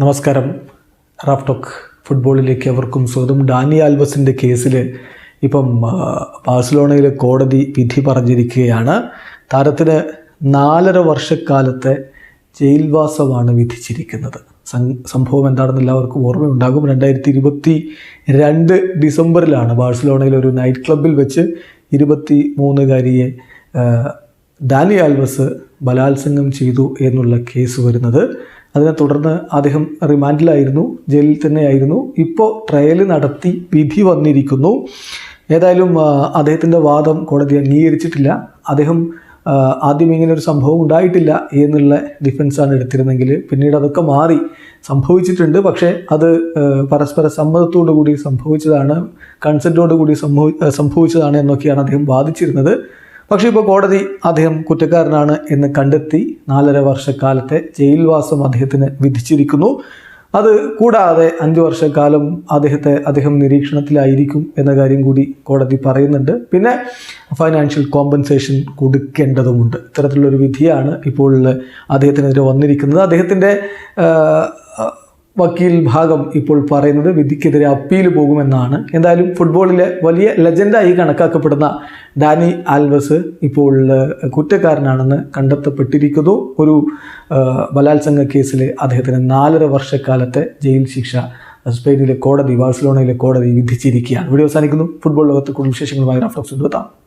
നമസ്കാരം. റാഫ്ടോക്ക് ഫുട്ബോളിലേക്ക് അവർക്കും സ്വന്തം ഡാനി ആൽബസിന്റെ കേസിൽ ഇപ്പം ബാഴ്സലോണയിലെ കോടതി വിധി പറഞ്ഞിരിക്കുകയാണ്. താരത്തിന് നാലര വർഷക്കാലത്തെ ജയിൽവാസമാണ് വിധിച്ചിരിക്കുന്നത്. സംഭവം എന്താണെന്ന് എല്ലാവർക്കും ഓർമ്മയുണ്ടാകും. രണ്ടായിരത്തി ഇരുപത്തി രണ്ട് ഡിസംബറിലാണ് ബാഴ്സലോണയിലെ ഒരു നൈറ്റ് ക്ലബിൽ വെച്ച് ഇരുപത്തി മൂന്നുകാരിയെ ഡാനി ആൽവസ് ബലാത്സംഗം ചെയ്തു എന്നുള്ള കേസ് വരുന്നത്. അതിനെ തുടർന്ന് അദ്ദേഹം റിമാൻഡിലായിരുന്നു ജയിലിൽ തന്നെയായിരുന്നു. ഇപ്പോൾ ട്രയൽ നടത്തി വിധി വന്നിരിക്കുന്നു. ഏതായാലും അദ്ദേഹത്തിന്റെ വാദം കോടതി അംഗീകരിച്ചിട്ടില്ല. അദ്ദേഹം ആദ്യം ഇങ്ങനെ ഒരു സംഭവം ഉണ്ടായിട്ടില്ല എന്നുള്ള ഡിഫൻസാണ് എടുത്തിരുന്നെങ്കിൽ പിന്നീട് അതൊക്കെ മാറി സംഭവിച്ചിട്ടുണ്ട്. പക്ഷേ അത് പരസ്പര കൂടി സംഭവിച്ചതാണ് കൺസെന്റോടുകൂടി സംഭവി സംഭവിച്ചതാണ് എന്നൊക്കെയാണ് അദ്ദേഹം വാദിച്ചിരുന്നത്. പക്ഷേ ഇപ്പോൾ കോടതി അദ്ദേഹം കുറ്റക്കാരനാണ് എന്ന് കണ്ടെത്തി നാലര വർഷക്കാലത്തെ ജയിൽവാസം അദ്ദേഹത്തിന് വിധിച്ചിരിക്കുന്നു. അത് കൂടാതെ അഞ്ച് വർഷക്കാലം അദ്ദേഹത്തെ അദ്ദേഹം നിരീക്ഷണത്തിലായിരിക്കും എന്ന കാര്യം കൂടി കോടതി പറയുന്നുണ്ട്. പിന്നെ ഫൈനാൻഷ്യൽ കോമ്പൻസേഷൻ കൊടുക്കേണ്ടതുമുണ്ട്. ഇത്തരത്തിലുള്ളൊരു വിധിയാണ് ഇപ്പോൾ അദ്ദേഹത്തിനെതിരെ വന്നിരിക്കുന്നത്. അദ്ദേഹത്തിന്റെ വക്കീൽ ഭാഗം ഇപ്പോൾ പറയുന്നത് വിധിക്കെതിരെ അപ്പീൽ പോകുമെന്നാണ്. എന്തായാലും ഫുട്ബോളിലെ വലിയ ലെജൻഡായി കണക്കാക്കപ്പെടുന്ന ഡാനി ആൽവസ് ഇപ്പോൾ കുറ്റക്കാരനാണെന്ന് കണ്ടെത്തപ്പെട്ടിരിക്കുന്നു. ഒരു ബലാത്സംഗ കേസിൽ അദ്ദേഹത്തിന് നാലര വർഷക്കാലത്തെ ജയിൽ ശിക്ഷ സ്പെയിനിലെ കോടതി ബാഴ്സലോണയിലെ കോടതി വിധിച്ചിരിക്കുകയാണ്. വീഡിയോ അവസാനിക്കുന്നു. ഫുട്ബോൾ ലോകത്ത് കൂടുതൽ വിശേഷങ്ങളുമായി റാഫ്റ്റോക്സ് എത്താം